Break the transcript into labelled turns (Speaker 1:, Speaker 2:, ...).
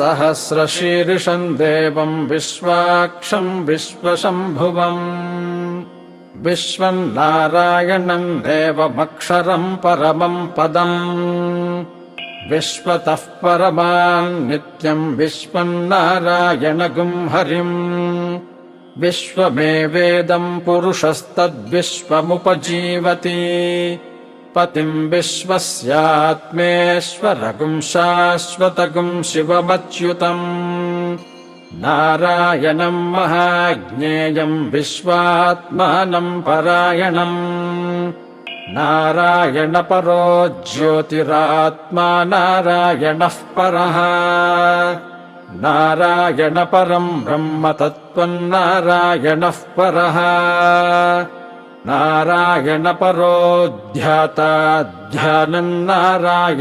Speaker 1: सहस्रशीर्षम् देवम् विश्वाक्षम् विश्वशम्भुवम् विश्वम् नारायणम् देवमक्षरम् परमम् पदम्। विश्वतः परमान् नित्यम् विश्वम् नारायणगुम् हरिम् विश्वमेवेदम् पुरुषस्तद्विश्वमुपजीवति पतिम् विश्वस्यात्मेश्वरगुम् शाश्वतगुम् शिवमच्युतम्। नारायणम् महाज्ञेयम् विश्वात्मानम् परायणम्। नारायणपरो ज्योतिरात्मा नारायणः परः। नारायणपरम् ब्रह्म तत्त्वम् नारायणः परः नारायणपरो ध्याता ध्यानम् नारायण